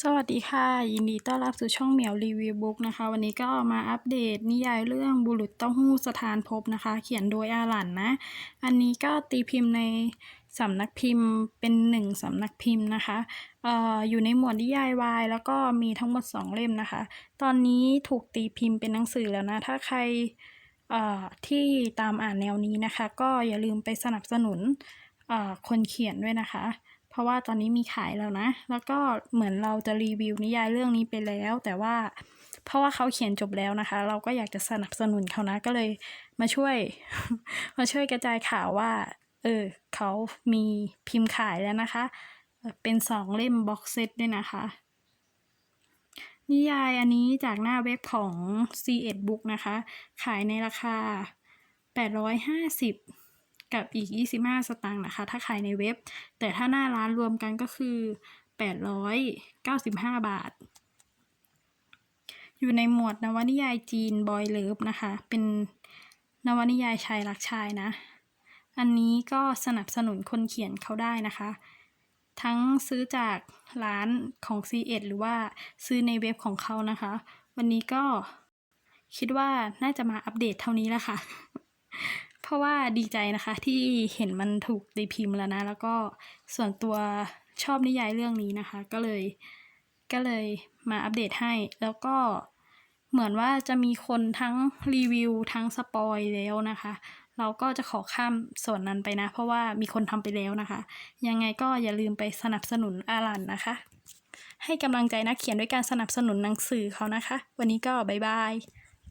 สวัสดีค่ะ ยินดีต้อนรับสู่ช่องเหมียวรีวิวบุ๊กนะคะ วันนี้ก็มาอัปเดตนิยายเรื่องบุรุษเต้าหู้สถานภพนะคะ เขียนโดยอาหลันนะ อันนี้ก็ตีพิมพ์ในสำนักพิมพ์เป็นหนึ่งสำนักพิมพ์นะคะเอ่ออยู่ในหมวดนิยายวายแล้วก็มีทั้งหมด 2 เล่มนะคะ ตอนนี้ถูกตีพิมพ์เป็นหนังสือแล้วนะ ถ้าใครเอ่อที่ตามอ่านแนวนี้นะคะ ก็อย่าลืมไปสนับสนุนเอ่อคนเขียนด้วยนะคะ เพราะว่าตอนนี้มีขายแล้วนะ แล้วก็เหมือนเราจะรีวิวนิยายเรื่องนี้ไปแล้ว แต่ว่าเพราะว่าเขาเขียนจบแล้วนะคะ เราก็อยากจะสนับสนุนเขานะ ก็เลยมาช่วย มาช่วยกระจายข่าวว่า เออเขามีพิมพ์ขายแล้วนะคะ เป็นสองเล่มบ็อกเซตด้วยนะคะ นิยายอันนี้จากหน้าเว็บของ C1 Book นะคะ ขายในราคา 850 กับอีก 25 สตางค์นะคะ ถ้าขายในเว็บ แต่ถ้าหน้าร้านรวมกันก็คือ 895 บาท อยู่ในหมวดนวนิยายจีนบอยเลิฟนะคะ เป็นนวนิยายชายรักชายนะ อันนี้ก็สนับสนุนคนเขียนเขาได้นะคะ ทั้งซื้อจากร้านของ C1 หรือว่าซื้อในเว็บของเขานะคะ วันนี้ก็คิดว่าน่าจะมาอัปเดตเท่านี้แล้วค่ะ ราะว่าดีใจนะคะที่เห็นมันถูกตีพิมพ์แล้วนะ แล้วก็ส่วนตัวชอบนิยายเรื่องนี้นะคะ ก็เลยก็เลยมาอัปเดตให้ แล้วก็เหมือนว่าจะมีคนทั้งรีวิวทั้งสปอยแล้วนะคะ เราก็จะขอข้ามส่วนนั้นไปนะ เพราะว่ามีคนทำไปแล้วนะคะ ยังไงก็อย่าลืมไปสนับสนุนอารันนะคะ ให้กำลังใจนักเขียนด้วยการสนับสนุนหนังสือเขานะคะ วันนี้ก็บ๊ายบาย